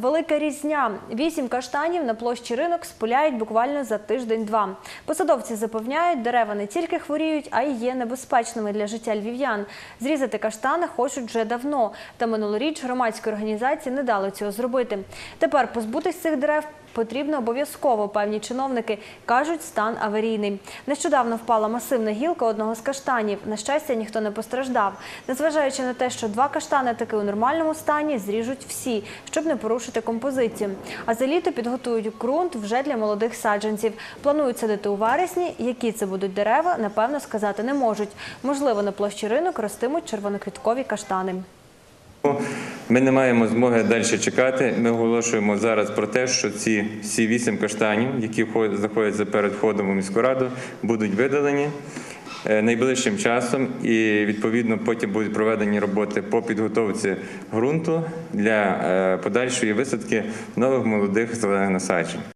Велика різня. Вісім каштанів на площі ринок спуляють буквально за тиждень-два. Посадовці запевняють, дерева не тільки хворіють, а й є небезпечними для життя львів'ян. Зрізати каштани хочуть вже давно. Та минулоріч громадські організації не дали цього зробити. Тепер позбутись цих дерев потрібно обов'язково. Певні чиновники кажуть, стан аварійний. Нещодавно впала масивна гілка одного з каштанів. На щастя, ніхто не постраждав. Незважаючи на те, що два каштани таки у нормальному стані, зріжуть всі, щоб не порушити композицію. А за літо підготують ґрунт вже для молодих саджанців. Планують садити у вересні. Які це будуть дерева, напевно, сказати не можуть. Можливо, на площі ринок ростимуть червоноквіткові каштани. Ми не маємо змоги далі чекати. Ми оголошуємо зараз про те, що ці всі вісім каштанів, які знаходяться перед входом у міську раду, будуть видалені е, найближчим часом, і відповідно потім будуть проведені роботи по підготовці ґрунту для е, подальшої висадки нових молодих зелених насаджень.